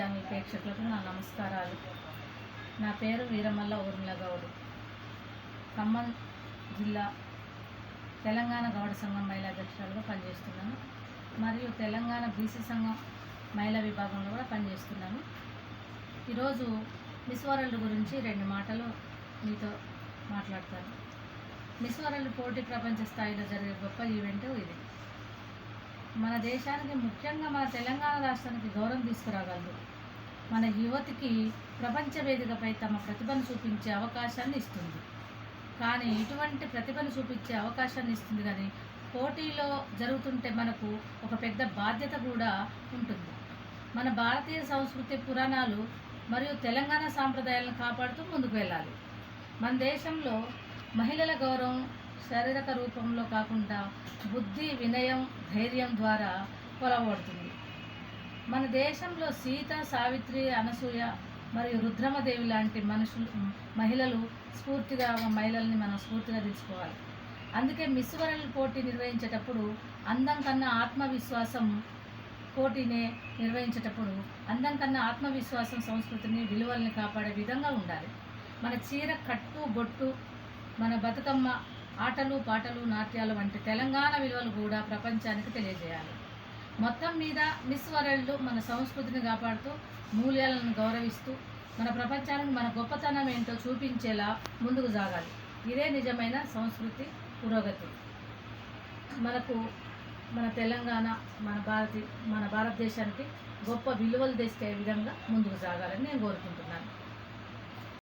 Channel ప్రేక్షకులకు నా నమస్కారాలు. నా పేరు వీరమల్ల ఊర్మిళ గౌడ్. ఖమ్మం జిల్లా తెలంగాణ గౌడ సంఘం మహిళా అధ్యక్షురాలుగా పనిచేస్తున్నాను. మరియు తెలంగాణ బీసీ సంఘం మహిళా విభాగంలో కూడా పనిచేస్తున్నాను. ఈరోజు మిస్ వరల్డ్ గురించి రెండు మాటలు మీతో మాట్లాడతాను. మిస్ వరల్డ్ పోటీ ప్రపంచ స్థాయిలో జరిగే గొప్ప ఈవెంట్ ఇది. మన దేశానికి ముఖ్యంగా మన తెలంగాణ రాష్ట్రానికి గౌరవం తీసుకురాగలదు. మన యువతికి ప్రపంచ వేదికపై తమ ప్రతిభను చూపించే అవకాశాన్ని ఇస్తుంది. కానీ ఇటువంటి ప్రతిభను చూపించే అవకాశాన్ని ఇస్తుంది కానీ పోటీలో జరుగుతుంటే మనకు ఒక పెద్ద బాధ్యత కూడా ఉంటుంది. మన భారతీయ సంస్కృతి పురాణాలు మరియు తెలంగాణ సాంప్రదాయాలను కాపాడుతూ ముందుకు వెళ్ళాలి. మన దేశంలో మహిళల గౌరవం శారీరక రూపంలో కాకుండా బుద్ధి వినయం ధైర్యం ద్వారా కొలవబడుతుంది. మన దేశంలో సీత సావిత్రి అనసూయ మరియు రుద్రమదేవి లాంటి మనుషులు మహిళలు స్ఫూర్తిగా మహిళల్ని మనం స్ఫూర్తిగా తీసుకోవాలి. అందుకే మిస్ వరల్డ్ పోటీ నిర్వహించేటప్పుడు అందం కన్నా ఆత్మవిశ్వాసం పోటీనే నిర్వహించేటప్పుడు అందం కన్నా ఆత్మవిశ్వాసం సంస్కృతిని విలువల్ని కాపాడే విధంగా ఉండాలి. మన చీర కట్టు బొట్టు మన బతుకమ్మ ఆటలు పాటలు నాట్యాలు వంటి తెలంగాణ విలువలు కూడా ప్రపంచానికి తెలియజేయాలి. మొత్తం మీద మిస్ వరల్డ్ మన సంస్కృతిని కాపాడుతూ మూల్యాలను గౌరవిస్తూ మన ప్రపంచానికి మన గొప్పతనం ఏంటో చూపించేలా ముందుకు సాగాలి. ఇదే నిజమైన సంస్కృతి పురోగతి. మనకు మన తెలంగాణ మన భారతి మన భారతదేశానికి గొప్ప విలువలు తెచ్చే విధంగా ముందుకు సాగాలని నేను కోరుకుంటున్నాను.